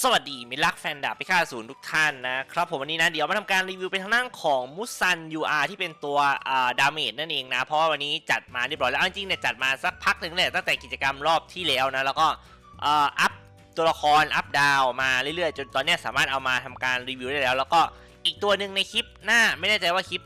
สวัสดี มิตรรักแฟนดาบพิฆาตศูนย์ทุกท่านนะครับผมวันนี้นะ เดี๋ยวมาทำการรีวิวเป็นทางด้านของมุซัน UR ที่เป็นตัวอ่าดาเมจนั่นเองนะ เพราะว่าวันนี้จัดมาเรียบร้อยแล้วจริงๆเนี่ยจัดมาสักพักหนึ่งเลยตั้งแต่กิจกรรมรอบที่แล้วนะ แล้วก็อ่าอัพตัวละครอัพดาวมาเรื่อยๆ จนตอนนี้สามารถเอามาทำการรีวิวได้แล้ว แล้วก็อีกตัวหนึ่งในคลิปหน้าไม่แน่ใจว่าคลิป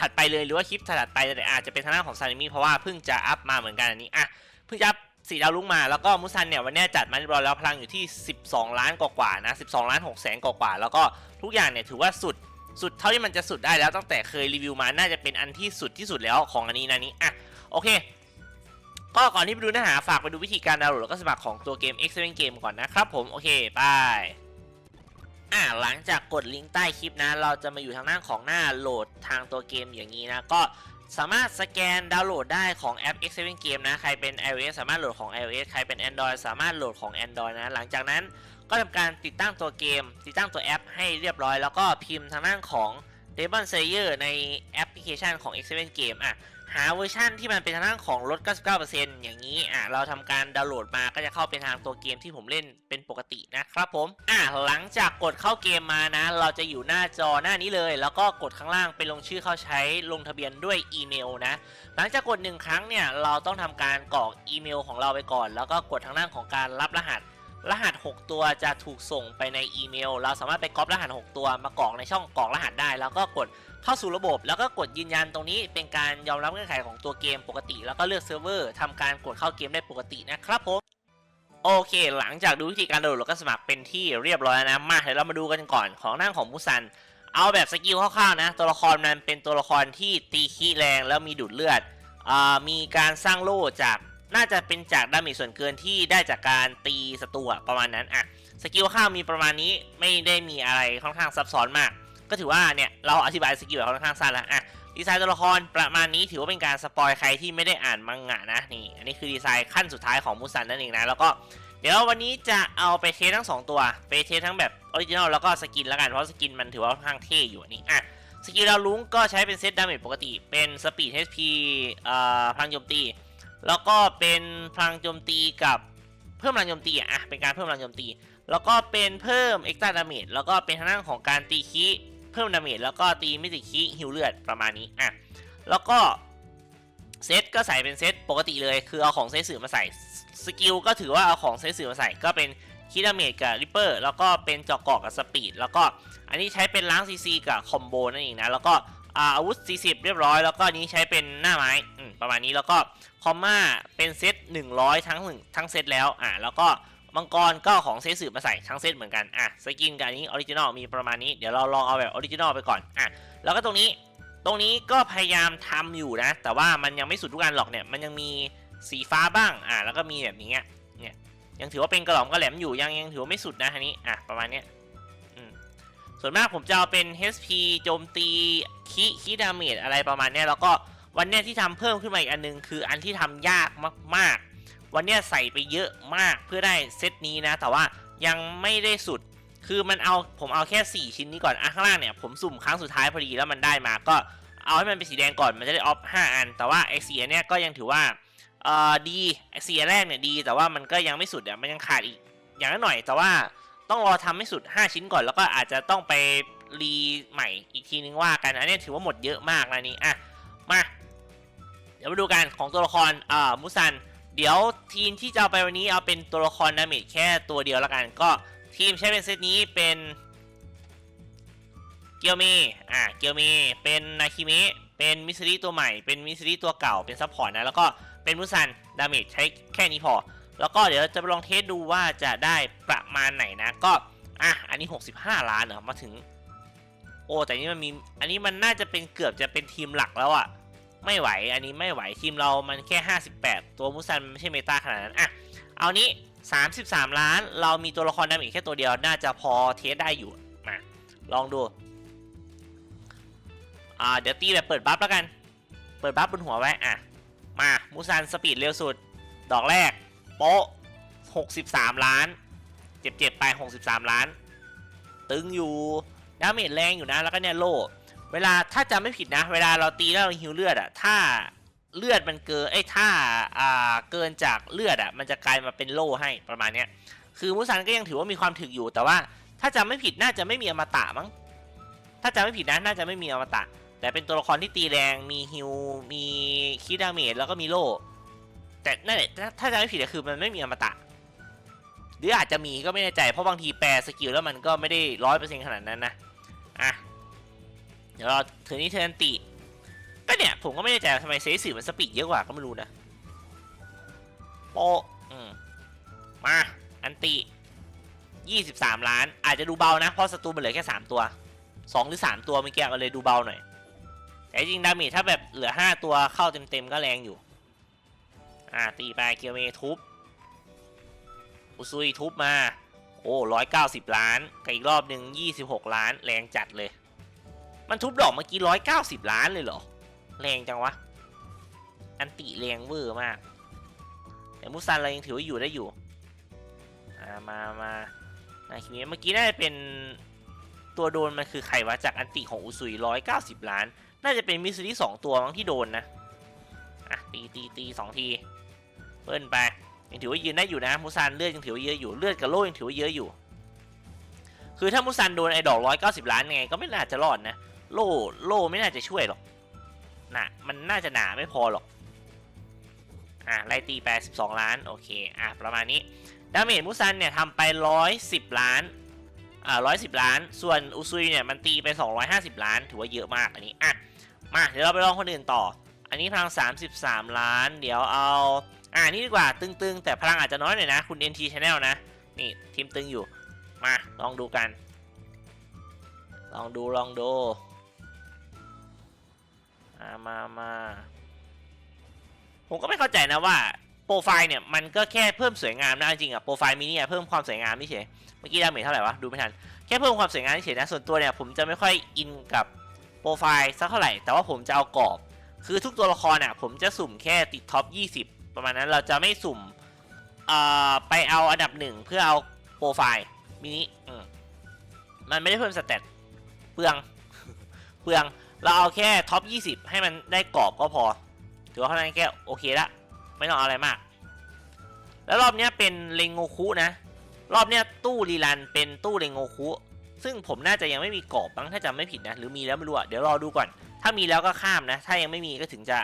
ถัดไปเลยหรือว่าคลิปถัดไปแต่อาจจะเป็นทางด้านของซานิมิเพราะว่าเพิ่งจะอัพมาเหมือนกันอันนี้อะเพิ่งจะอัพ สีดาวลุ้งมาแล้วก็มุซันเนี่ยวันนี้จัดมาเรียบร้อยแล้วพลังอยู่ที่ 12 ล้านกว่าๆนะ 12 ล้าน6แสนกว่าๆแล้วก็ทุกอย่างเนี่ยถือว่าสุดสุดเท่าที่มันจะสุดได้แล้วตั้งแต่เคยรีวิวมาน่าจะเป็นอันที่สุดที่สุดแล้วของอันนี้นะนี้อะโอเค ก็ก่อนที่ไปดูเนื้อหาฝากไปดูวิธีการดาวน์โหลดแล้วก็สมัครของตัวเกม X7 Game ก่อนนะครับผมโอเคไปอะหลังจากกดลิงก์ใต้คลิปนะ เราจะมาอยู่ทางหน้าของหน้าโหลดทางตัวเกมอย่างนี้นะ ก็ สามารถสแกนดาวน์โหลดได้ของแอป X7 Game นะ ใครเป็น iOS สามารถโหลดของ iOS ใครเป็น Android สามารถโหลดของ Android นะ หลังจากนั้นก็ทำการติดตั้งตัวเกม ติดตั้งตัวแอปให้เรียบร้อย แล้วก็พิมพ์ทางด้านของ Demon Slayer ในแอปพลิเคชันของ X7 Game อะ หาเวอร์ชั่นที่มันเป็นทางด้านของลด 99%อย่างนี้อะเราทำการดาวน์โหลดมาก็จะเข้าเป็นทางตัวเกมที่ผมเล่นเป็นปกตินะครับผมอะหลังจากกดเข้าเกมมานะ เราจะอยู่หน้าจอหน้านี้เลย แล้วก็กดข้างล่างไปลงชื่อเข้าใช้ลงทะเบียนด้วยอีเมลนะ หลังจากกดหนึ่งครั้งเนี่ยเราต้องทำการกรอกอีเมลของเราไปก่อน แล้วก็กดทางด้านของการรับรหัสรหัส 6 ตัวจะถูกส่งไปในอีเมล เราสามารถไปก๊อปรหัส 6 ตัวมากรอกในช่องกรอกรหัสได้ แล้วก็กด เข้าสู่ระบบ แล้วก็กดยืนยันตรงนี้เป็นการยอมรับเงื่อนไขของตัวเกมปกติ แล้วก็เลือกเซิร์ฟเวอร์ทำการกดเข้าเกมได้ปกตินะครับผมโอเค หลังจากดูวิธีการดาวน์โหลดแล้วก็สมัครเป็นที่เรียบร้อยแล้วนะมาเดี๋ยวเรามาดูกันก่อนของหน้าของมุซัน เอาแบบสกิลคร่าวๆนะ ตัวละครมันเป็นตัวละครที่ตีขี้แรงแล้วมีดูดเลือดอมีการสร้างโล่จากน่าจะเป็นจากดาเมจส่วนเกินที่ได้จากการตีศัตรูประมาณนั้นอะสกิลข้าวมีประมาณนี้ไม่ได้มีอะไรค่อนข้างซับซ้อนมาก ก็ถือว่าเนี่ยเราอธิบายสกิลแบบค่อนข้างสั้นแล้วอะดีไซน์ตัวละครประมาณนี้ถือว่าเป็นการสปอยใครที่ไม่ได้อ่านมังงะนะนี่อันนี้คือดีไซน์ขั้นสุดท้ายของมูซันนั่นเองนะแล้วก็เดี๋ยววันนี้จะเอาไปเทสทั้ง 2 ตัว ไปเทสทั้งแบบออริจินอลแล้วก็สกินแล้วกัน เพราะสกินมันถือว่าค่อนข้างเท่อยู่นนี้อะสกิลดาวลุงก็ใช้เป็นเซตดาเมจปกติ เป็นสปีด HP เอ่อพลังโจมตี แล้วก็เป็นพลังโจมตีกับเพิ่มพลังโจมตีอะเป็นการเพิ่มพลังโจมตี แล้วก็เป็นเพิ่มเอ็กซ์ตร้าดาเมจแล้วก็เป็นทางด้านของการตีคี พิ่มดาเมจแล้วก็ตีมิติคีฮิวเลือดประมาณนี้อะแล้วก็เซตก็ใส่เป็นเซตปกติเลยคือเอาของเซตสื่อมาใส่สกิลก็ถือว่าเอาของเซตสื่อมาใส่ก็เป็นคิดาเมจกับริปเปอร์แล้วก็เป็นจอกกอกกับสปีดแล้วก็อันนี้ใช้เป็นล้างซีซีกับคอมโบนั่นเองนะแล้วก็อาวุธ 40 เรียบร้อย แล้วก็นี้ใช้เป็นหน้าไม้ประมาณนี้แล้วก็คอมมาเป็นเซต100 ทั้งหนึ่งทั้งเซตแล้วอ่าแล้วก็ มังกรก็ของเซตสื่อมาใส่ทั้งเซตเหมือนกัน อะ สกินกับอันนี้ออริจินอลมีประมาณนี้ เดี๋ยวเราลองเอาแบบออริจินอลไปก่อน อะ แล้วก็ตรงนี้ ตรงนี้ก็พยายามทำอยู่นะ แต่ว่ามันยังไม่สุดทุกอันหรอกเนี่ย มันยังมีสีฟ้าบ้าง อะ แล้วก็มีแบบนี้เนี่ย ยังถือว่าเป็นกระหล่อมกระแหลมอยู่ ยังยังถือว่าไม่สุดนะอันนี้ อะ ประมาณเนี้ยส่วนมากผมจะเอาเป็น HP โจมตีคิคิดาเมจอะไรประมาณเนี้ยแล้วก็วันเนี้ยที่ทำเพิ่มขึ้นมาอีกอันนึงคืออันที่ทำยากมากๆ วันนี้ใส่ไปเยอะมากเพื่อได้เซตนี้นะ แต่ว่ายังไม่ได้สุด คือมันเอาผมเอาแค่ 4 ชิ้นนี้ก่อนอะข้างล่างเนี่ยผมสุ่มครั้งสุดท้ายพอดีแล้วมันได้มาก็เอาให้มันเป็นสีแดงก่อนมันจะได้ออฟ5อัน แต่ว่าไอ้สีอันเนี้ยก็ยังถือว่าเอ่อดีเสียแรกเนี่ยดี แต่ว่ามันก็ยังไม่สุดอะมันยังขาดอีกอย่างละหน่อย แต่ว่าต้องรอทำให้สุด 5 ชิ้นก่อนแล้วก็อาจจะต้องไปรีใหม่อีกทีนึงว่ากันอันนี้ถือว่าหมดเยอะมากนะนี่อะมา เดี๋ยวมาดูกันของตัวละครเอ่ามุซัน เดี๋ยวทีมที่จะเอาไปวันนี้เอาเป็นตัวละครดาเมจแค่ตัวเดียวแล้วกัน ก็ทีมใช้เป็นเซตนี้เป็นเกียวเมอะเกียวเมเป็นนาคิเมะเป็นมิสซิริตัวใหม่ เป็นมิสซิริตัวเก่าเป็นซัพพอร์ตนะ แล้วก็เป็นมุซันดาเมจใช้แค่นี้พอ แล้วก็เดี๋ยวจะไปลองเทสดูว่าจะได้ประมาณไหนนะ ก็อะอันนี้ 65 ล้านเหรอมาถึง โอ้แต่นี่มันมี อันนี้มันน่าจะเป็นเกือบจะเป็นทีมหลักแล้วอะ ไม่ไหวอันนี้ไม่ไหวทีมเรามันแค่ 58 ตัวมุซันไม่ใช่เมตาขนาดนั้นอะเอานี้ 33 ล้าน เรามีตัวละครดาเมจแค่ตัวเดียวน่าจะพอเทสได้อยู่มาลองดูอ่าเดี๋ยวตีแบบเปิดบัฟแล้วกัน เปิดบัฟบนหัวไว้อะมามูซันสปีดเร็วสุด ดอกแรก โป๊ะ 63 ล้าน เจ็บๆไป 63 ล้าน ตึงอยู่ดาเมจแรงอยู่นะแล้วก็เนี่ยโล่ เวลาถ้าจำไม่ผิดนะ เวลาเราตีแล้วเราฮิวเลือดอะถ้าเลือดมันเกินเอ้ถ้าอ่าเกินจากเลือดอะมันจะกลายมาเป็นโล่ให้ประมาณเนี้ยคือมุซันก็ยังถือว่ามีความถึกอยู่แต่ว่าถ้าจำไม่ผิดน่าจะไม่มีอมตะมั้งถ้าจำไม่ผิดนะน่าจะไม่มีอมตะ แต่เป็นตัวละครที่ตีแรงมีฮิวมีคิดาเมจแล้วก็มีโล่แต่นั่นแหละถ้าถ้าจำไม่ผิดคือมันไม่มีอมตะหรืออาจจะมีก็ไม่แน่ใจเพราะบางทีแปลสกิลแล้วมันก็ไม่ได้ร้อยเปอร์เซ็นต์ขนาดนั้นนะอะ เดี๋ยวเราเทอร์นี้เทอร์นติ ก็เนี่ย ผมก็ไม่แน่ใจทำไมเซซิมันสปีดเยอะกว่าก็ไม่รู้นะโปอืมมา อันติ 23 ล้าน อาจจะดูเบานะ เพราะศัตรูมันเหลือแค่ 3 ตัว 2 หรือ 3 ตัวเมื่อกี้มันเลยดูเบาหน่อย แต่จริงดาเมจถ้าแบบเหลือ 5 ตัวเข้าเต็มๆ ก็แรงอยู่ อ่า ตีไปเกียวเมทุบ อุซุยทุบมา โอ้ร้อยเก้าสิบล้าน กับอีกรอบหนึ่งยี่สิบหกล้าน แรงจัดเลย มันทุบดอกเมื่อกี้ร้อยเก้าสิบล้านเลยเหรอ แรงจังวะ อันติแรงเวอร์มาก แต่มุซันเรายังถือว่าอยู่ได้อยู่ามามานาคิมิเมื่อกี้น่าจะเป็นตัวโดนมันคือใครวะจากอันติของอุซุยร้อยเก้าสิบล้าน น่าจะเป็นมิสซิลี่สองตัวมั้งที่โดนนะ อะตีตีตีสองทีเบิ้ลไปยังถือว่ายืนได้อยู่นะมุซันเลือดยังถือว่าเยอะอยู่เลือดกับโล่ยังถือว่าเยอะอยู่ คือถ้ามุซันโดนไอ้ดอกร้อยเก้าสิบล้านไงก็ไม่น่าจะรอดนะ โล่โล่ไม่น่าจะช่วยหรอกนามันน่าจะหนาไม่พอหรอก อะไล่ตีไปสิบสองล้าน โอเค อะ ประมาณนี้ ดาเมจมุซันเนี่ยทำไปร้อยสิบล้าน อ่าร้อยสิบล้าน ส่วนอุซุยเนี่ย มันตีไปสองร้อยห้าสิบล้าน ถือว่าเยอะมากอันนี้ อะ มา เดี๋ยวเราไปลองคนอื่นต่อ อันนี้พลังสามสิบสามล้าน เดี๋ยวเอา อ่านี่ดีกว่า ตึงๆ แต่พลังอาจจะน้อยหน่อยนะ คุณ NT Channel นะ นี่ ทีมตึงอยู่ มา ลองดูกัน ลองดู ลองดูามามาผมก็ไม่เข้าใจนะว่าโปรไฟล์เนี่ยมันก็แค่เพิ่มสวยงามนะจริงอะโปรไฟล์มินิอะเพิ่มความสวยงามนี่เฉยเมื่อกี้ดาเมจเท่าไหร่วะดูไม่ทันแค่เพิ่มความสวยงามเฉยนะส่วนตัวเนี่ยผมจะไม่ค่อยอินกับโปรไฟล์สักเท่าไหร่แต่ว่าผมจะเอากรอบ คือทุกตัวละครอะผมจะสุ่มแค่ติดท็อป 20 ประมาณนั้นเราจะไม่สุ่มไปเอาอันดับหนึ่งเพื่อเอาโปรไฟล์มินิมมันไม่ได้เพิ่มสเตตเปลืองเปลือง เราเอาแค่ท็อป 20 ให้มันได้กรอบก็พอ ถือว่าเท่านั้นแค่โอเคละไม่ต้องเอาอะไรมาก แล้วรอบนี้เป็นเลงโงคุนะ รอบนี้ตู้รีรันเป็นตู้เลงโงคุ ซึ่งผมน่าจะยังไม่มีกรอบบ้างถ้าจำไม่ผิดนะ หรือมีแล้วไม่รู้อะเดี๋ยวรอดูก่อน ถ้ามีแล้วก็ข้ามนะ ถ้ายังไม่มีก็ถึงจะ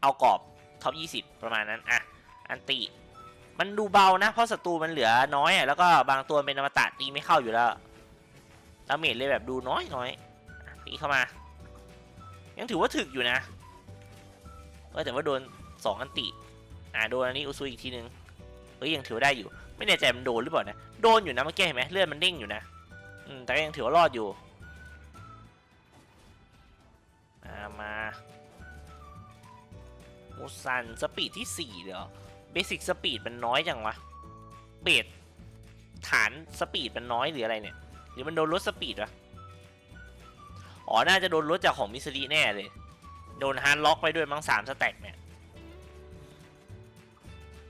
เอากรอบท็อป 20 ประมาณนั้นอะอันติ มันดูเบานะ เพราะศัตรูมันเหลือน้อยอะแล้วก็บางตัวเป็นอมตะตีไม่เข้าอยู่แล้วดาเมจเลยแบบดูน้อยน้อยตีเข้ามา ยังถือว่าถึกอยู่นะเออแต่ว่าโดน2อันติ อ่าโดนอันนี้อุซุอีกทีนึงเอ้ยยังถือได้อยู่ ไม่แน่ใจมันโดนหรือเปล่านะ โดนอยู่นะเมื่อกี้เห็นไหมเลือดมันเด้งอยู่นะอืมแต่ก็ยังถือว่ารอดอยู่อ่ามามูซันสปีดที่ 4 เหรอเบสิกสปีดมันน้อยจังวะ เบสฐานสปีดมันน้อยหรืออะไรเนี่ย หรือมันโดนลดสปีดวะ อ๋อ น่าจะโดนลดจากของมิสซิแน่เลย โดนฮาร์ดล็อกไปด้วยมั้งสามสแต็กเนี่ย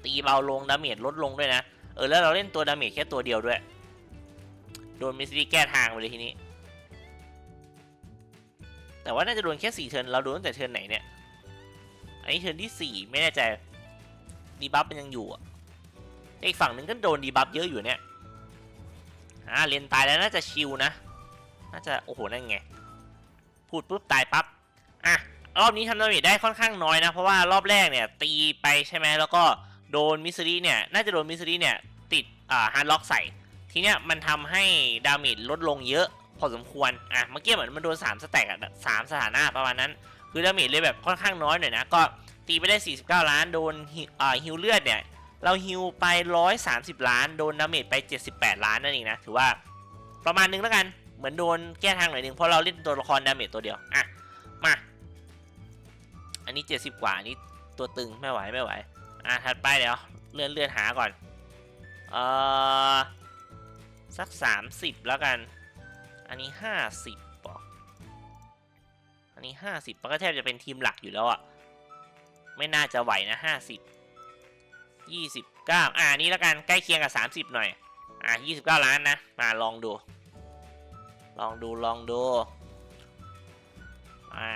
ตีเบาลงดาเมจลดลงด้วยนะ เออ แล้วเราเล่นตัวดาเมจแค่ตัวเดียวด้วย โดนมิสซิแก้ทางไปเลยทีนี้ แต่ว่าน่าจะโดนแค่สี่เทิร์น เราโดนตั้งแต่เทิร์นไหนเนี่ย อันนี้เทิร์นที่สี่ไม่แน่ใจ ดีบัฟมันยังอยู่อะแต่อีกฝั่งหนึ่งก็โดนดีบัฟเยอะอยู่เนี่ย อ่าเรียนตายแล้วน่าจะชิวนะ น่าจะ โอ้โห นั่นไง พูดปุ๊บตายปั๊บอะรอบนี้ทำดาเมจได้ค่อนข้างน้อยนะ เพราะว่ารอบแรกเนี่ยตีไปใช่ไหมแล้วก็โดนมิสซิลี่เนี่ยน่าจะโดนมิสซิลี่เนี่ยติดอ่าฮาร์ดล็อกใส่ ทีเนี้ยมันทำให้ดาเมจลดลงเยอะพอสมควรอะเมื่อกี้เหมือนมันโดน3สแต็กอะสามสถานะประมาณนั้น คือดาเมจเลยแบบค่อนข้างน้อยหน่อยนะ ก็ตีไปได้ 49 ล้านโดนฮิอ่าฮิวเลือดเนี่ยเราฮิวไป 130 ล้าน โดนดาเมจไป 78 ล้านนั่นเองนะ ถือว่าประมาณนึงแล้วกัน เหมือนโดนแก้ทางหน่อยนึงเพราะเราเล่นตัวละครดาเมจตัวเดียว อะ มา อันนี้ 70 กว่าอันนี้ตัวตึงไม่ไหวไม่ไหว อะ ถัดไปเดี๋ยวเลื่อนเลื่อนหาก่อน เอ่อ สัก 30 แล้วกัน อันนี้ 50ปออันนี้ 50มันก็แทบจะเป็นทีมหลักอยู่แล้วอะไม่น่าจะไหวนะ 50 29 อ่านี้แล้วกันใกล้เคียงกับ 30 หน่อย อ่า29 ล้านนะ มาลองดู ลองดูลองดูอ่า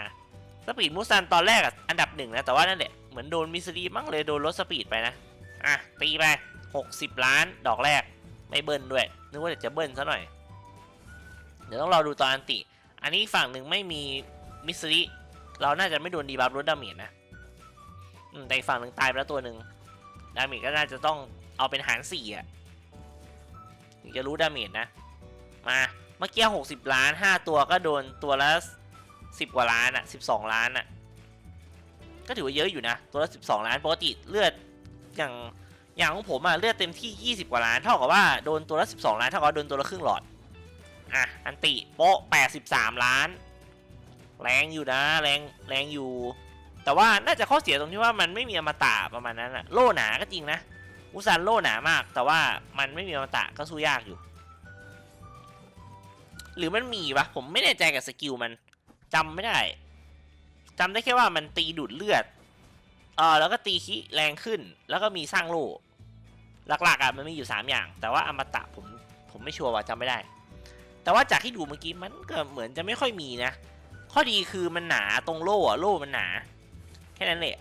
สปีดมูซันตอนแรกอะอันดับหนึ่งนะ แต่ว่านั่นแหละเหมือนโดนมิสซีมั้งเลยโดนลดสปีดไปนะ อะ ตีไป 60 ล้านดอกแรก ไม่เบิ้ลด้วย นึกว่าจะเบิ้ลซะหน่อย เดี๋ยวต้องรอดูตอนอันติ อันนี้ฝั่งหนึ่งไม่มีมิสซิริเราน่าจะไม่โดนดีบัฟลดดาเมจนะแต่ฝั่งหนึ่งตายไปแล้วตัวหนึ่งดาเมจก็น่าจะต้องเอาเป็นหารสี่อะถึงจะรู้ดาเมจนะ มา เมื่อกี้หกสิบล้านห้าตัวก็โดนตัวละสิบกว่าล้านอะสิบสองล้านอะก็ถือว่าเยอะอยู่นะ ตัวละสิบสองล้านปกติเลือดอย่างอย่างของผมอะเลือดเต็มที่ยี่สิบกว่าล้านเท่ากับว่าโดนตัวละสิบสองล้านเท่ากับโดนตัวละครึ่งหลอดอะอันติโป๊ะแปดสิบสามล้าน แรงอยู่นะแรงแรงอยู่ แต่ว่าน่าจะข้อเสียตรงที่ว่ามันไม่มีอมตะประมาณนั้นอะโล่หนาก็จริงนะอุซันโล่หนามาก แต่ว่ามันไม่มีอมตะก็สู้ยากอยู่ หรือมันมีปะผมไม่แน่ใจกับสกิลมันจำไม่ได้จำได้แค่ว่ามันตีดูดเลือดเออแล้วก็ตีคิแรงขึ้น แล้วก็มีสร้างโล่หลักๆอะมันมีอยู่ 3 อย่าง แต่ว่าอมตะผมผมไม่ชัวร์ว่าจำไม่ได้ แต่ว่าจากที่ดูเมื่อกี้มันก็เหมือนจะไม่ค่อยมีนะ ข้อดีคือมันหนาตรงโล่อะโล่มันหนา แค่นั้นแหละ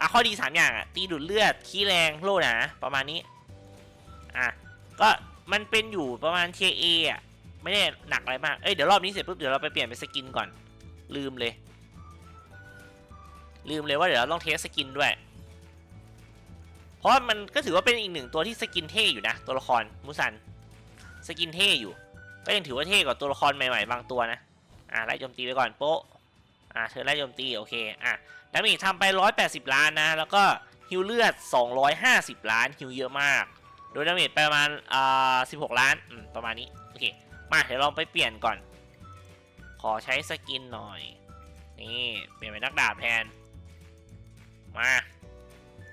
อะข้อดี 3 อย่างอะตีดูดเลือดขี้แรงโล่หนาประมาณนี้อะก็มันเป็นอยู่ประมาณเทียเออะ ไม่ได้หนักอะไรมาก เอ้ยเดี๋ยวรอบนี้เสร็จปุ๊บเดี๋ยวเราไปเปลี่ยนเป็นสกินก่อน ลืมเลย ลืมเลยว่าเดี๋ยวเราต้องเทสสกินด้วย เพราะมันก็ถือว่าเป็นอีกหนึ่งตัวที่สกินเท่อยู่นะตัวละครมุสัน สกินเท่อยู่ ก็ยังถือว่าเท่กว่าตัวละครใหม่ๆบางตัวนะ อ่าไล่โจมตีไปก่อนโป๊ะ อ่าเธอไล่โจมตีโอเค อะแล้วมีทำไป 180 ล้านนะ แล้วก็ฮิวเลือด 250 ล้านฮิวเยอะมาก โดยดาเมจประมาณอ่า16 ล้านอืมประมาณนี้ โอเค มาเดี๋ยวลองไปเปลี่ยนก่อน ขอใช้สกินหน่อย นี่เปลี่ยนเป็นนักดาบแทน มา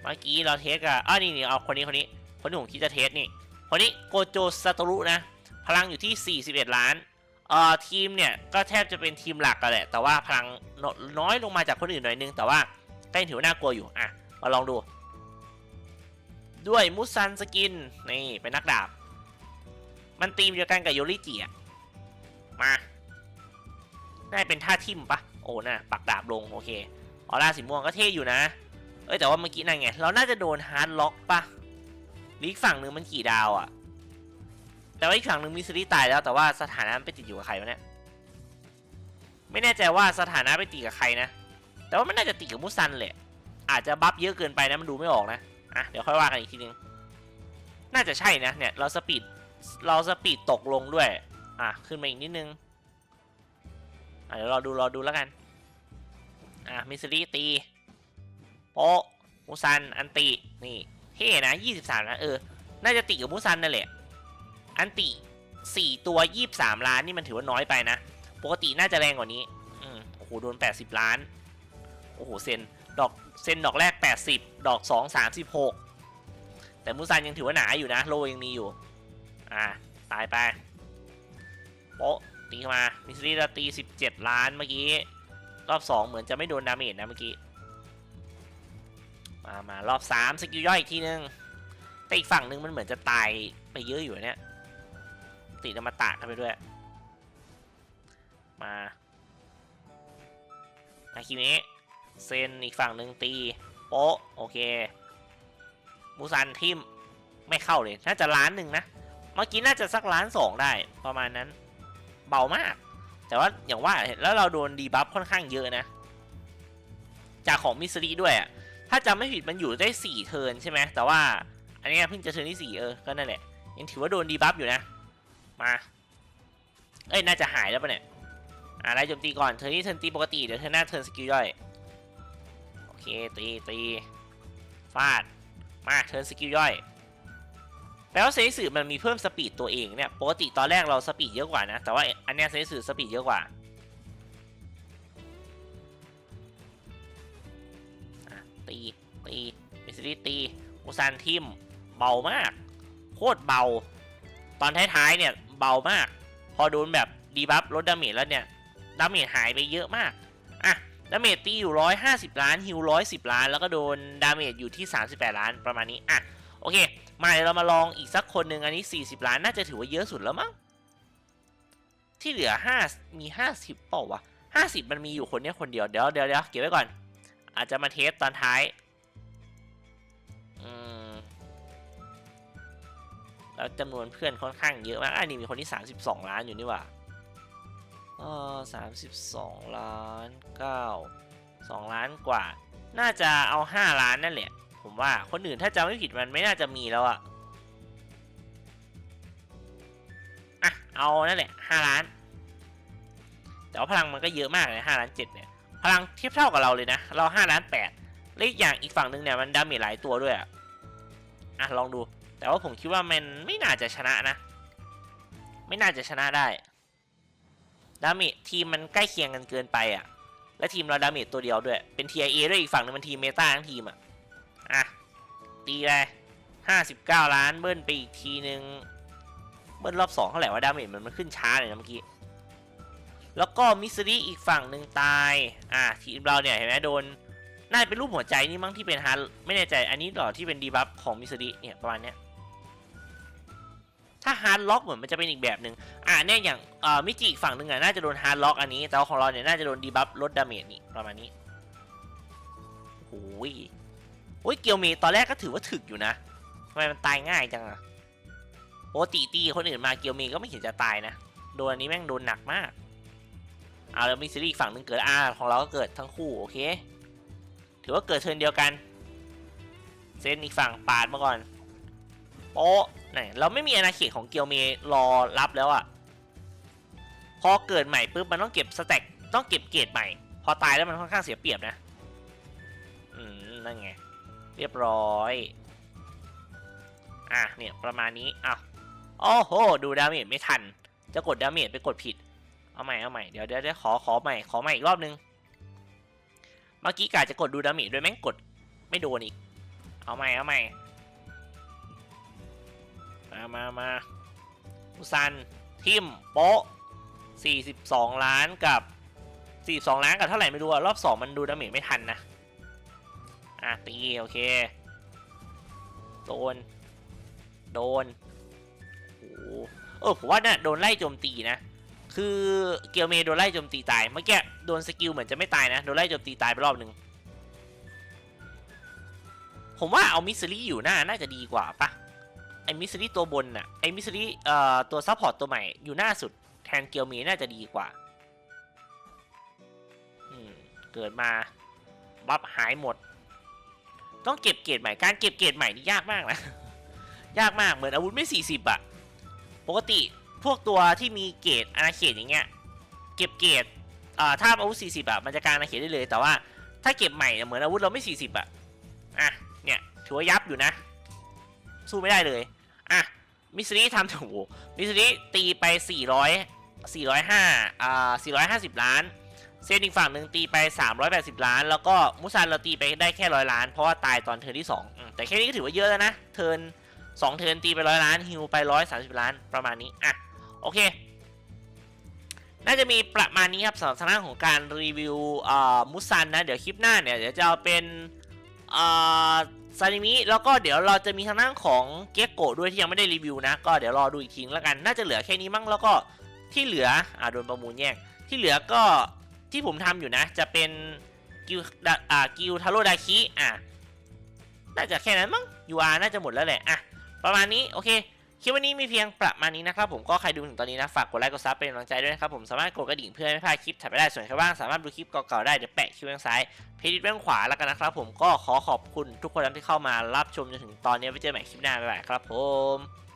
เมื่อกี้เราเทสกับอ้าวนี่นี่เอาคนนี้คนนี้ คนที่ผมคิดจะเทสนี่ คนนี้โกโจซาโตรุนะ พลังอยู่ที่ 41 ล้านเอ่อทีมเนี่ยก็แทบจะเป็นทีมหลักกันแหละ แต่ว่าพลังนน้อยลงมาจากคนอื่นหน่อยนึง แต่ว่าก็ยังถือว่าน่ากลัวอยู่ อะ มาลองดู ด้วยมุซันสกิน นี่เป็นนักดาบ มันตีมเดียวกันกับโยริจิอะมาน่าจะเป็นท่าทิมปะโอ้น่ะปักดาบลงโอเคออร่าสีม่วงก็เท่อยู่นะ เอ้ยแต่ว่าเมื่อกี้นั่นไง เราน่าจะโดนฮาร์ดล็อกปะลีกฝั่งหนึ่งมันกี่ดาวอะแต่ว่าอีกฝั่งหนึ่งมิสซิลี่ตายแล้วแต่ว่าสถานะมันไปติดอยู่กับใครวะเนี่ย ไม่แน่ใจว่าสถานะไปติดกับใครนะ แต่ว่ามันน่าจะติดกับมุซันแหละ อาจจะบัฟเยอะเกินไปนะมันดูไม่ออกนะ อะเดี๋ยวค่อยว่ากันอีกทีนึง น่าจะใช่นะเนี่ยเราสปีด เราสปีดตกลงด้วย อะ ขึ้นมาอีกนิดนึง อะเดี๋ยวรอดูรอดูแล้วกัน อะ มิสซิลี่ตีโปมุซัน อันติ นี่เท่นะ 23 นะ เออ น่าจะติกับมุซันนั่นแหละ อันติสี่ตัวยี่สามล้านนี่มันถือว่าน้อยไปนะ ปกติน่าจะแรงกว่านี้ อืมโอ้โห โดนแปดสิบล้าน โอ้โห เซน ดอก เซนดอกแรกแปดสิบดอกสองสามสิบหกแต่มูซันยังถือว่าหนาอยู่นะ โลยังมีอยู่ อ่าตายไปโป๊ะตีเข้ามามิสซิลี่ตีสิบเจ็ดล้านเมื่อกี้ รอบสองเหมือนจะไม่โดนดาเมจนะเมื่อกี้ มามารอบสามสกิลย่อยอีกทีนึง แต่อีกฝั่งนึงมันเหมือนจะตายไปเยอะอยู่เนี่ย ติดอมตะกันไปด้วย มาอาคิเมะเซนอีกฝั่งหนึ่งตี โป๊ะ โอเค มูซันทิมไม่เข้าเลย น่าจะล้านหนึ่งนะ มื่อกี้น่าจะสักล้านสองได้ประมาณนั้น เบามาก แต่ว่าอย่างว่าแล้วเราโดนดีบัฟค่อนข้างเยอะนะ จากของมิสซิลีด้วยอะถ้าจำไม่ผิดมันอยู่ได้สี่เทิร์นใช่ไหมแต่ว่าอันนี้เพิ่งจะเทิร์นที่สี่เออ ก็นั่นแหละ ยังถือว่าโดนดีบัฟอยู่นะ มา เอ้ย น่าจะหายแล้วปะเนี่ย อ่าไล่โจมตีก่อนเธอนี่เทิร์นตีปกติ เดี๋ยวเธอหน้าเทิร์นสกิลย่อย โอเค ตีตีฟาด มา เทิร์นสกิลย่อย แปลว่าเซนิสึมันมีเพิ่มสปีดตัวเองเนี่ยปกติตอนแรกเราสปีดเยอะกว่านะ แต่ว่าอันเนี้ยเซนิสึสปีดเยอะกว่าตีตีมิสซิลี่ตีมูซานทิมเบามาก โคตรเบา ตอนท้ายๆเนี่ยเบามาก พอโดนแบบดีบัฟลดดาเมจแล้วเนี่ยดาเมจหายไปเยอะมากอะดาเมจตีอยู่ 150 ล้านฮิว110 ล้าน แล้วก็โดนดาเมจอยู่ที่ 38 ล้านประมาณนี้อะโอเค มาเรามาลองอีกสักคนหนึ่งอันนี้ 40 ล้านน่าจะถือว่าเยอะสุดแล้วมั้งที่เหลือ 5 มี 50เปล่าวะ50 มันมีอยู่คนเนี้ยคนเดียว เดี๋ยวเดี๋ยวเดี๋ยวเก็บไว้ก่อน อาจจะมาเทสตอนท้ายแล้วจำนวนเพื่อนค่อนข้างเยอะมากอันนี้มีคนที่ 32 ล้านอยู่นี่ว่าเออ32ล้าน9 2ล้านกว่า น่าจะเอา5ล้านนั่นแหละ ผมว่าคนอื่นถ้าจำไม่ผิดมันไม่น่าจะมีแล้วอะอะ เอานั่นแหละ5ล้าน แต่ว่าพลังมันก็เยอะมากเลย5ล้าน7เนี่ย พลังเทียบเท่ากับเราเลยนะ เรา5ล้าน8และอีกอย่างอีกฝั่งหนึ่งเนี่ยมันดาเมจหลายตัวด้วยอะอะ ลองดู แต่ว่าผมคิดว่ามันไม่น่าจะชนะนะ ไม่น่าจะชนะได้ ดาเมจทีมมันใกล้เคียงกันเกินไปอะและทีมเราดาเมจตัวเดียวด้วย เป็น TIA ด้วยอีกฝั่งหนึงมันทีมเมตาทั้งทีมอะ ตีไป59ล้านเบิ้ลไปอีกทีนึง เบิ้ลรอบ2เท่าไหร่ว่าดาเมจมันมันขึ้นช้าเลยนะเมื่อกี้ แล้วก็มิสซิลี่อีกฝั่งหนึ่งตาย อะทีมเราเนี่ยเห็นไหมโดน น่าจะเป็นรูปหัวใจนี่มั้งที่เป็นฮาร์ดไม่แน่ใจอันนี้หรอที่เป็นดีบัฟของมิสซิลี่เนี่ยประมาณเนี้ยถ้าฮาร์ดล็อกเหมือนมันจะเป็นอีกแบบหนึ่งอะเนี่ยอย่างอ่อมิจิอีกฝั่งหนึ่งอะน่าจะโดนฮาร์ดล็อกอันนี้ แต่ว่าของเราเนี่ยน่าจะโดนดีบัฟลดดาเมจนี่ประมาณนี้โอ้ย โอ้ยเกียวเมตอนแรกก็ถือว่าถึกอยู่นะทำไมมันตายง่ายจังอะปกติตีคนอื่นมาเกียวเมก็ไม่เห็นจะตายนะ โดนอันนี้แม่งโดนหนักมากเอาแล้วมิสซิลี่อีกฝั่งหนึ่งเกิดอาของเราก็เกิดทั้งคู่โอเค ถือว่าเกิดเทินเดียวกัน เซนอีกฝั่งปาดมาก่อนโป๊ะไหนเราไม่มีอาณาเขตของเกียวเมรอรับแล้วอะพอเกิดใหม่ปุ๊บมันต้องเก็บสแต็กต้องเก็บเกรดใหม่ พอตายแล้วมันค่อนข้างเสียเปรียบนะ อืมนั่นไง เรียบร้อย อะเนี่ยประมาณนี้อะโอ้โห ดูดาเมจไม่ทัน จะกดดาเมจไปกดผิด เอาใหม่เอาใหม่เดี๋ยวเดี๋ยวขอขอใหม่ขอใหม่อีกรอบนึง เมื่อกี้กาจะกดดูดาเมจด้วยแม่งกดไม่โดนอีก เอาใหม่เอาใหม่ มามามาอุซัน ทิมโป๊ะ42 ล้านกับ 42 ล้านกับเท่าไหร่ไม่รู้อะรอบ 2 มันดูดาเมจไม่ทันนะ อะตีโอเค โดน โดนโอ้โหเออผมว่าน่ะโดนไล่โจมตีนะ คือเกียวเมย์โดนไล่โจมตีตาย เมื่อกี้โดนสกิลเหมือนจะไม่ตายนะ โดนไล่โจมตีตายไปรอบหนึ่งผมว่าเอามิสซิลี่อยู่หน้าน่าจะดีกว่าปะไอ้มิสซิลี่ตัวบนน่ะ ไอ้มิสซิลี่เอ่อตัวซัพพอร์ตตัวใหม่อยู่หน้าสุดแทนเกียวเมย์น่าจะดีกว่าอืมเกิดมาบัฟหายหมด ต้องเก็บเกรดใหม่ การเก็บเกรดใหม่นี่ยากมากนะ ยากมาก เหมือนอาวุธไม่ 40อะปกติพวกตัวที่มีเกรดอาณาเขตอย่างเงี้ย เก็บเกรดอ่าถ้าอาวุธ 40อะมันจะการอาณาเขตได้เลย แต่ว่าถ้าเก็บใหม่เหมือนอาวุธเราไม่ 40อะอะ เนี่ยถือว่ายับอยู่นะ สู้ไม่ได้เลย อะ มิสซิลี่ทำถูกมิสซิลี่ตีไป 400 405อ่า450 ล้าน เซนอีกฝั่งหนึ่งตีไป 380 ล้าน แล้วก็มุซันเราตีไปได้แค่ร้อยล้าน เพราะว่าตายตอนเทิร์นที่2อืมแต่แค่นี้ก็ถือว่าเยอะแล้วนะ เทิร์นสองเทิร์นตีไปร้อยล้านฮิวไปร้อยสามสิบล้านประมาณนี้อะโอเค น่าจะมีประมาณนี้ครับสำหรับทางด้านของการรีวิวมุซันนะ เดี๋ยวคลิปหน้าเนี่ยเดี๋ยวจะเอาเป็นซานิมิแล้วก็เดี๋ยวเราจะมีทางด้านของเก็กโกะด้วยที่ยังไม่ได้รีวิวนะ ก็เดี๋ยวรอดูอีกทีแล้วกัน น่าจะเหลือแค่นี้มั้งแล้วก็ที่เหลืออ่าโดนประมูลแย่งที่เหลือก็ ที่ผมทำอยู่นะ จะเป็นกิวดาอ่ากิวทาโรดาคิอะน่าจะแค่นั้นมั้งยูอาน่าจะหมดแล้วแหละอะประมาณนี้โอเคคลิปวันนี้มีเพียงประมาณนี้นะครับผมก็ใครดูถึงตอนนี้นะ ฝากกดไลค์กดซับเป็นกำลังใจด้วยนะครับผมสามารถกดกระดิ่งเพื่อไม่พลาดคลิปถัดไปได้ส่วนใครว่างสามารถดูคลิปเก่าๆได้เดี๋ยวแปะคิวด้านซ้ายเพจด้านขวาแล้วกันนะครับผมก็ขอขอบคุณทุกคนที่เข้ามารับชมจนถึงตอนนี้ไว้เจอใหม่คลิปหน้าบ๊ายบายครับผม